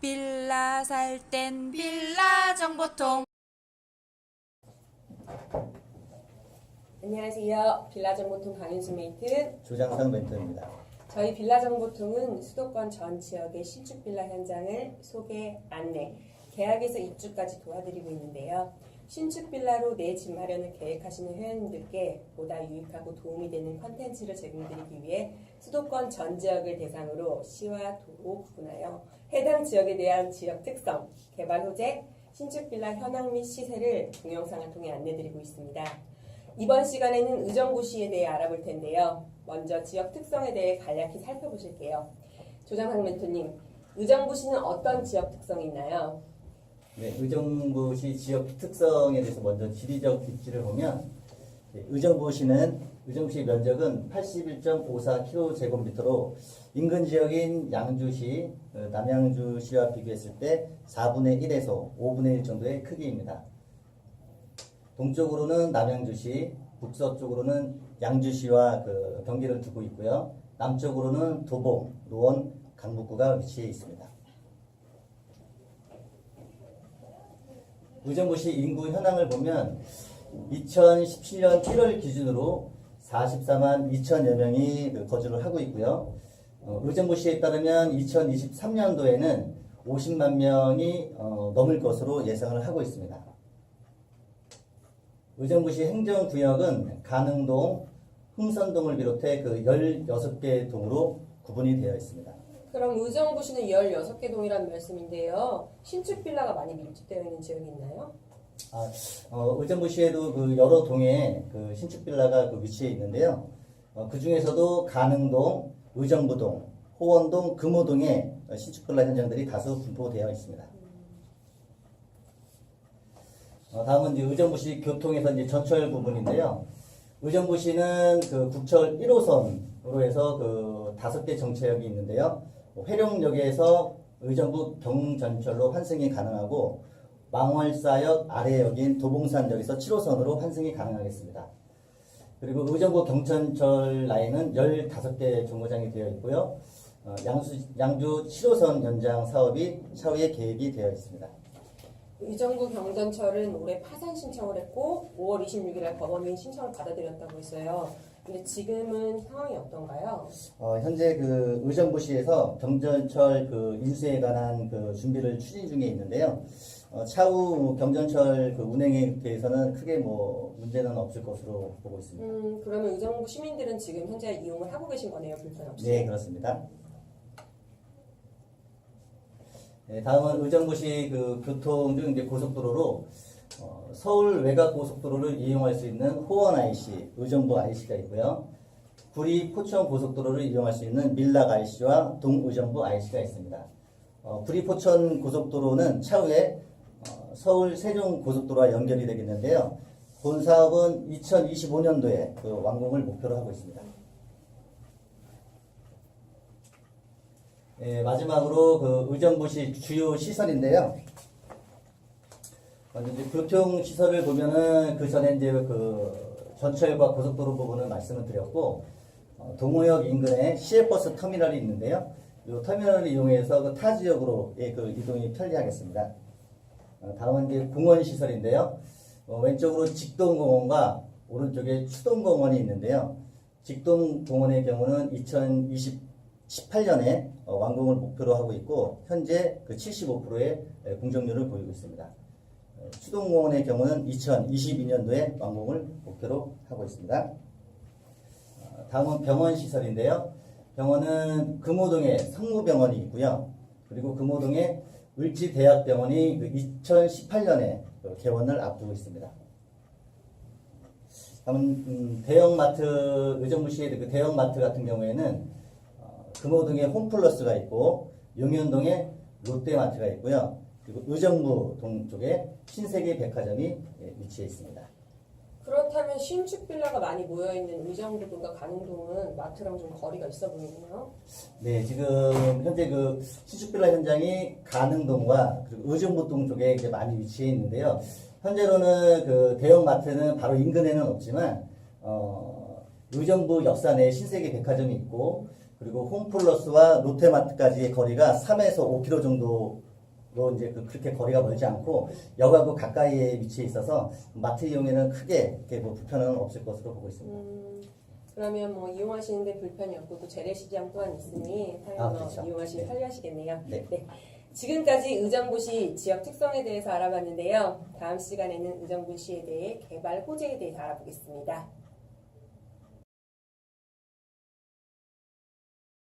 빌라 살 땐 빌라 정보통 안녕하세요. 빌라 정보통 강윤수 메이트. 조장상 멘토입니다. 저희 빌라 정보통은 수도권 전 지역의 신축 빌라 현장을 소개, 안내, 계약에서 입주까지 도와드리고 있는데요. 신축 빌라로 내 집 마련을 계획하시는 회원님들께 보다 유익하고 도움이 되는 컨텐츠를 제공드리기 위해 수도권 전 지역을 대상으로 시와 도로 구분하여 해당 지역에 대한 지역 특성, 개발 호재, 신축 빌라 현황 및 시세를 동영상을 통해 안내드리고 있습니다. 이번 시간에는 의정부시에 대해 알아볼 텐데요. 먼저 지역 특성에 대해 간략히 살펴보실게요. 조장상 멘토님, 의정부시는 어떤 지역 특성이 있나요? 네, 의정부시 지역 특성에 대해서 먼저 지리적 입지를 보면 네, 의정부시는 의정부시 면적은 81.54km제곱미터로 인근 지역인 양주시, 어, 남양주시와 비교했을 때 4분의 1에서 5분의 1 정도의 크기입니다. 동쪽으로는 남양주시, 북서쪽으로는 양주시와 그 경계를 두고 있고요. 남쪽으로는 도봉, 노원, 강북구가 위치해 있습니다. 의정부시 인구 현황을 보면 2017년 1월 기준으로 44만 2천여 명이 그 거주를 하고 있고요. 어, 의정부시에 따르면 2023년도에는 50만 명이 어, 넘을 것으로 예상을 하고 있습니다. 의정부시 행정구역은 가능동, 흥선동을 비롯해 그 16개 동으로 구분이 되어 있습니다. 그럼 의정부시는 16개 동이라는 말씀인데요. 신축 빌라가 많이 밀집되어 있는 지역이 있나요? 아, 어, 의정부시에도 그 여러 동에 그 신축 빌라가 그 위치해 있는데요. 어, 그 중에서도 가능동, 의정부동, 호원동, 금호동에 신축 빌라 현장들이 다수 분포되어 있습니다. 어, 다음은 이제 의정부시 교통에서 이제 전철 부분인데요. 의정부시는 그 국철 1호선으로 해서 그 다섯 개 정차역이 있는데요. 회룡역에서 의정부 경전철로 환승이 가능하고 망월사역 아래역인 도봉산역에서 7호선으로 환승이 가능하겠습니다. 그리고 의정부 경천철 라인은 15개 정거장이 되어 있고요. 어, 양수, 양주 7호선 연장 사업이 차후에 계획이 되어 있습니다. 의정부 경전철은 올해 파산 신청을 했고 5월 26일에 법원이 신청을 받아들였다고 했어요. 근데 지금은 상황이 어떤가요? 어, 현재 그 의정부시에서 경전철 그 인수에 관한 그 준비를 추진 중에 있는데요. 어, 차후 경전철 그 운행에 대해서는 크게 뭐 문제는 없을 것으로 보고 있습니다. 음, 그러면 의정부 시민들은 지금 현재 이용을 하고 계신 거네요, 불편 없이. 네, 그렇습니다. 네, 다음은 의정부시 그 교통 중 이제 고속도로로 어, 서울 외곽 고속도로를 이용할 수 있는 호원 IC, 의정부 IC가 있고요. 구리 포천 고속도로를 이용할 수 있는 밀락 IC와 동의정부 IC가 있습니다. 어, 구리 포천 고속도로는 차후에 어, 서울 세종 고속도로와 연결이 되겠는데요. 본 사업은 2025년도에 그 완공을 목표로 하고 있습니다. 예, 마지막으로 그 의정부시 주요 시설인데요. 먼저 이제 교통 시설을 보면은 그 전에 이제 그 전철과 고속도로 부분을 말씀을 드렸고 어, 동호역 인근에 시외버스 터미널이 있는데요. 이 터미널을 이용해서 그 타 지역으로의 그 이동이 편리하겠습니다. 어, 다음은 이제 공원 시설인데요. 어, 왼쪽으로 직동공원과 오른쪽에 추동공원이 있는데요. 직동공원의 경우는 2018년에 어, 완공을 목표로 하고 있고 현재 그 75%의 공정률을 보이고 있습니다. 어, 추동공원의 경우는 2022년도에 완공을 목표로 하고 있습니다. 어, 다음은 병원 시설인데요. 병원은 금호동에 성모병원이 있고요. 그리고 금호동에 을지대학병원이 그 2018년에 개원을 앞두고 있습니다. 다음은 음, 대형마트 의정부시의 그 대형마트 같은 경우에는 어, 금호동에 홈플러스가 있고 용현동에 롯데마트가 있고요. 그리고 의정부 동 쪽에 신세계 백화점이 예, 위치해 있습니다. 그렇다면 신축 빌라가 많이 모여 있는 의정부동과 가능동은 마트랑 좀 거리가 있어 보이네요. 네, 지금 현재 그 신축 빌라 현장이 가능동과 그리고 의정부동 쪽에 이제 많이 위치해 있는데요. 현재로는 그 대형 마트는 바로 인근에는 없지만 어, 의정부 역사 내에 신세계 백화점이 있고 그리고 홈플러스와 롯데마트까지의 거리가 3에서 5km 정도 로 이제 그 그렇게 거리가 멀지 않고 역하고 가까이에 위치해 있어서 마트 이용에는 크게 이렇게 뭐 불편은 없을 것으로 보고 있습니다. 음, 그러면 뭐 이용하시는데 불편이 없고 또 재래시장 또한 있으니 당연히 아, 뭐 그렇죠. 이용하시기 네. 편리하시겠네요. 네. 지금까지 의정부시 지역 특성에 대해서 알아봤는데요. 다음 시간에는 의정부시에 대해 개발 호재에 대해서 알아보겠습니다.